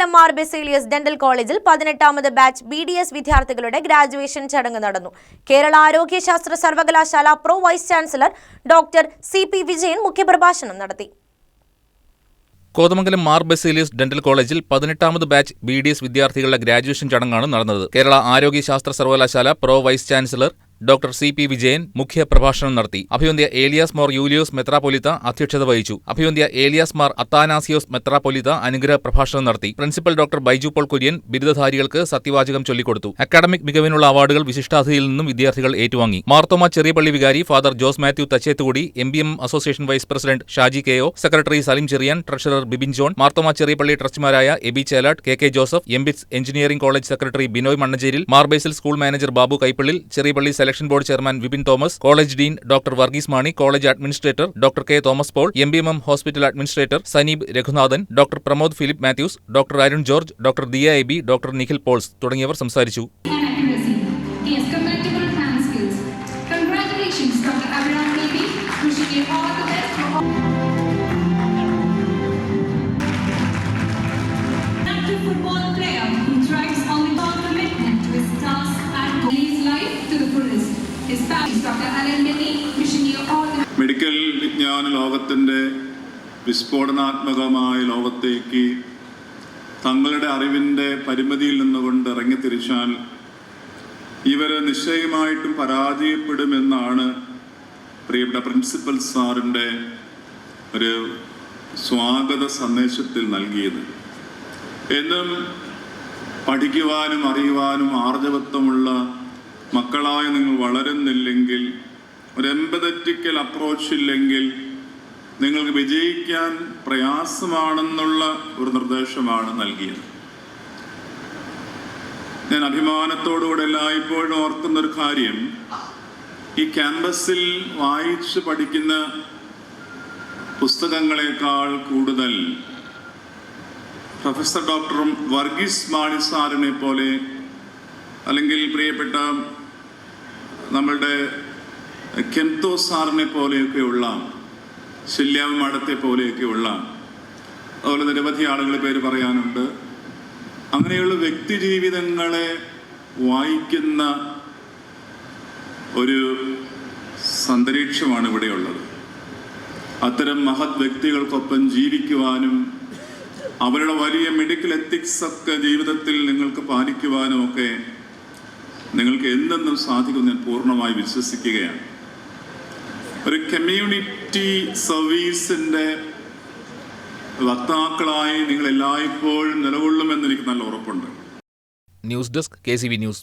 Kothamangalam Mar Baselios dental കോളേജിൽ പതിനെട്ടാമത് batch B D S വിദ്യാർത്ഥികളുടെ ഗ്രാജുവേഷൻ ചടങ്ങ് നടന്നു. കേരള ആരോഗ്യശാസ്ത്ര സർവകലാശാല pro vice chancellor doctor C P Vijayan മുഖ്യപ്രഭാഷണം നടത്തി. കോതമംഗലം മാർ ബെസേലിയസ് ഡെന്റൽ കോളേജിൽ പതിനെട്ടാമത് ബാച്ച് ബി ഡി എസ് വിദ്യാർത്ഥികളുടെ ഗ്രാജുവേഷൻ ചടങ്ങാണ് നടന്നത്. കേരള ആരോഗ്യശാസ്ത്ര സർവകലാശാല pro vice chancellor doctor C P Vijayan മുഖ്യ പ്രഭാഷണം നടത്തി. അഭിവന്ധ്യ ഏലിയാസ് മോർ യൂലിയോസ് മെത്രാപൊലിത്ത അധ്യക്ഷത വഹിച്ചു. അഭിവന്ധ്യ ഏലിയാസ് മാർ അത്താനാസിയോസ് മെത്രാപൊലിത്ത അനുഗ്രഹ പ്രഭാഷണം നടത്തി. പ്രിൻസിപ്പൽ ഡോക്ടർ ബൈജു പോൾ കുര്യൻ ബിരുദധാരികൾക്ക് സത്യവാചകം ചൊല്ലിക്കൊടുത്തു. അക്കാഡമിക് മികവിനുള്ള അവാർഡുകൾ വിശിഷ്ടാതിഥിയിൽ നിന്നും വിദ്യാർത്ഥികൾ ഏറ്റുവാങ്ങി. മാർത്തോമ ചെറിയപള്ളി വികാരി father Jose Mathew Thachethukudy M B M association vice president Shaji K O secretary Salim Cheriyan treasurer Bibin John Marthoma Cheriyapalli ട്രസ്റ്റിമാരായ Aby Chelatt K K Joseph MBITS engineering college secretary Binoy Mannancheril Mar Basil school manager Babu Kaipallil Cheriyapalli selection board chairman Vipin Thomas college dean doctor Varghese Mani college administrator doctor K Thomas Paul M B M hospital administrator Saneeb Raghunathan doctor Pramod Philip Mathews doctor Arun George doctor Diya Aby doctor Nikhil Pauls തുടങ്ങിയവർ സംസാരിച്ചു football accuracy. Medical വിജ്ഞാന ലോകത്തിന്റെ വിസ്ഫോടനാത്മകമായ ലോകത്തേക്ക് തങ്ങളുടെ അറിവിന്റെ പരിമിതിയിൽ നിന്നുകൊണ്ട് ഇറങ്ങിത്തിരിച്ചാൽ ഇവർ നിശ്ചയമായിട്ടും പരാജയപ്പെടുമെന്നാണ് പ്രിയപ്പെട്ട പ്രിൻസിപ്പൽ സാറിന്റെ ഒരു സ്വാഗത സന്ദേശത്തിൽ നൽകിയത്. എന്നും പഠിക്കുവാനും അറിയുവാനും ആർജവത്വമുള്ള മക്കളായി നിങ്ങൾ വളരുന്നില്ലെങ്കിൽ ഒരു എമ്പതറ്റിക്കൽ അപ്രോച്ച് ഇല്ലെങ്കിൽ നിങ്ങൾക്ക് വിജയിക്കാൻ പ്രയാസമാണെന്നുള്ള ഒരു നിർദ്ദേശമാണ് നൽകിയത്. ഞാൻ അഭിമാനത്തോടുകൂടെ എല്ലായ്പ്പോഴും ഓർക്കുന്നൊരു കാര്യം ഈ ക്യാമ്പസിൽ വായിച്ച് പഠിക്കുന്ന പുസ്തകങ്ങളെക്കാൾ കൂടുതൽ പ്രൊഫസർ ഡോക്ടറും വർഗീസ് മാണിസാറിനെ പോലെ അല്ലെങ്കിൽ പ്രിയപ്പെട്ട നമ്മളുടെ കെന്തോ സാറിനെ പോലെയൊക്കെയുള്ള ശല്യാവ് മാഡത്തെ പോലെയൊക്കെയുള്ള അതുപോലെ നിരവധി ആളുകൾ പേര് പറയാനുണ്ട്. അങ്ങനെയുള്ള വ്യക്തി ജീവിതങ്ങളെ വായിക്കുന്ന ഒരു സന്തരീക്ഷമാണ് ഇവിടെയുള്ളത്. അത്തരം മഹത് വ്യക്തികൾക്കൊപ്പം ജീവിക്കുവാനും അവരുടെ വലിയ മെഡിക്കൽ എത്തിക്സ് ഒക്കെ ജീവിതത്തിൽ നിങ്ങൾക്ക് പാലിക്കുവാനും ഒക്കെ നിങ്ങൾക്ക് എന്തെന്നും സാധിക്കും ഞാൻ പൂർണമായി വിശ്വസിക്കുകയാണ്. ഒരു കമ്മ്യൂണിറ്റി സർവീസിന്റെ വക്താക്കളായി നിങ്ങൾ എല്ലായ്പ്പോഴും നിലകൊള്ളുമെന്ന് എനിക്ക് നല്ല ഉറപ്പുണ്ട്. News desk K News.